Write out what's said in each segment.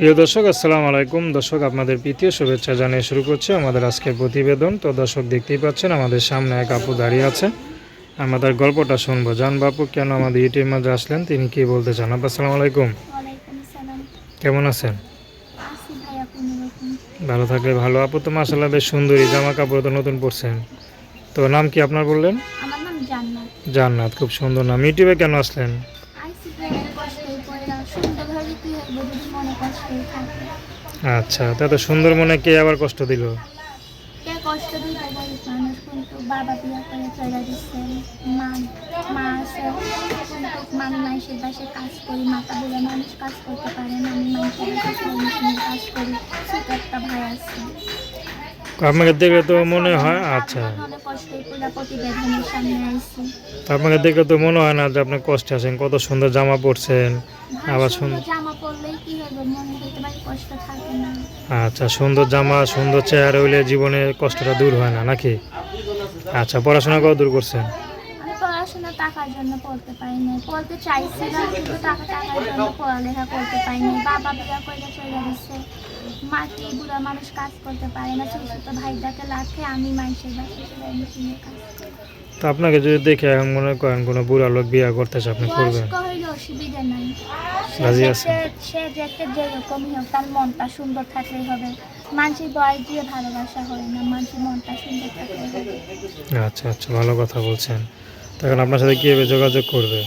প্রিয় দর্শক আসসালামু আলাইকুম। দর্শক আপনাদের প্রীতীয় শুভেচ্ছা জানিয়ে শুরু করছে আমাদের আজকের প্রতিবেদন। তো দর্শক দেখতেই পাচ্ছেন আমাদের সামনে এক আপু দাঁড়িয়ে আছে। আমাদের গল্পটা শুনব। জান বাপু কেন আমাদের ইউটিউবের মাঝে আসলেন? তিনি কি বলতে চান? আপু আসসালামু আলাইকুম। কেমন আছেন? ভালো থাকলে ভালো। আপু তো মাসাল্লাহ বেশ সুন্দরী জামা কাপড় তো নতুন পরছেন। তো নাম কি আপনার বললেন? জান্নাত খুব সুন্দর নাম। ইউটিউবে কেন আসলেন আইসি প্রেমের কষ্টই পড়ে সুন্দর হলে কি হইব যদি মনে কষ্টই থাকে আচ্ছা তা তো সুন্দর মনে কে আবার কষ্ট দিল? মানুষ মা বাসে কাজ করি মানুষ কাজ করতে পারে না, আমি মানুষের কাজ করি ছোট একটা ভাই আছে। আপনাকে দেখে তো মনে হয় আচ্ছা। আপনাকে দেখে তো মনে হয় না যে আপনি কষ্টে আছেন কত সুন্দর জামা পরছেন আবার সুন্দর আচ্ছা সুন্দর জামা সুন্দর চেহারা হইলে জীবনে কষ্টটা দূর হয় না নাকি? আচ্ছা পড়াশোনা কত দূর করছেন? পড়াশোনা টাকার জন্য পড়তে পড়তে চাইছিলাম কিন্তু টাকা টাকার জন্য পড়ালেখা করতে বাবা বিয়া করে চলে গেছে। মাটি বুড়া মানুষ কাজ করতে পারে না ছোট ছোট ভাইটাকে লাখে আমি মানুষের বাসায় সেলাই মেশিনে কাজ। করি। তো আপনাকে যদি দেখে এখন মনে করেন কোনো বুড়া লোক বিয়ে করতেছে আপনি করবেন? বয়স্ক হইলে অসুবিধা নাই। রাজি আছেন? সে যেরকমই হোক তার মনটা সুন্দর থাকলেই হবে। মানুষের বয়স দিয়ে ভালোবাসা হয় না মানুষের মনটা সুন্দর থাকলেই হবে। আচ্ছা আচ্ছা ভালো কথা বলছেন। তখন আপনার সাথে কীভাবে যোগাযোগ করবে?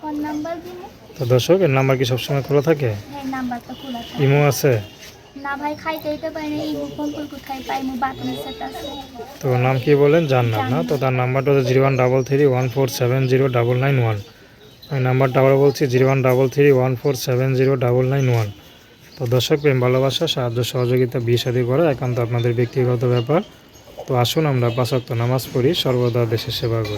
ফোন নাম্বার দিব তো দর্শক এর নাম্বার কি সবসময় খোলা থাকে? হ্যাঁ নাম্বারটা খোলা থাকে। ইমো আছে? না ভাই, খাইতে দিতে পারি না এই ফোন করে কোথায় পাই মো বাথরুমের সেট আছে। তো নাম কি বলেন? জান্নাত, না? তো তার নাম্বারটা হচ্ছে zero one double three one four seven zero double nine one. আমি নাম্বারটা আবার বলছি, zero one double three one four seven zero double nine one. তো দর্শক প্রেম, ভালোবাসা, সাহায্য, সহযোগিতা, বিয়ে শাদী করা একান্ত আপনাদের ব্যক্তিগত ব্যাপার। তো আসুন আমরা পাঁচক্ত নামাজ পড়ি, সর্বদা দেশের সেবা করি।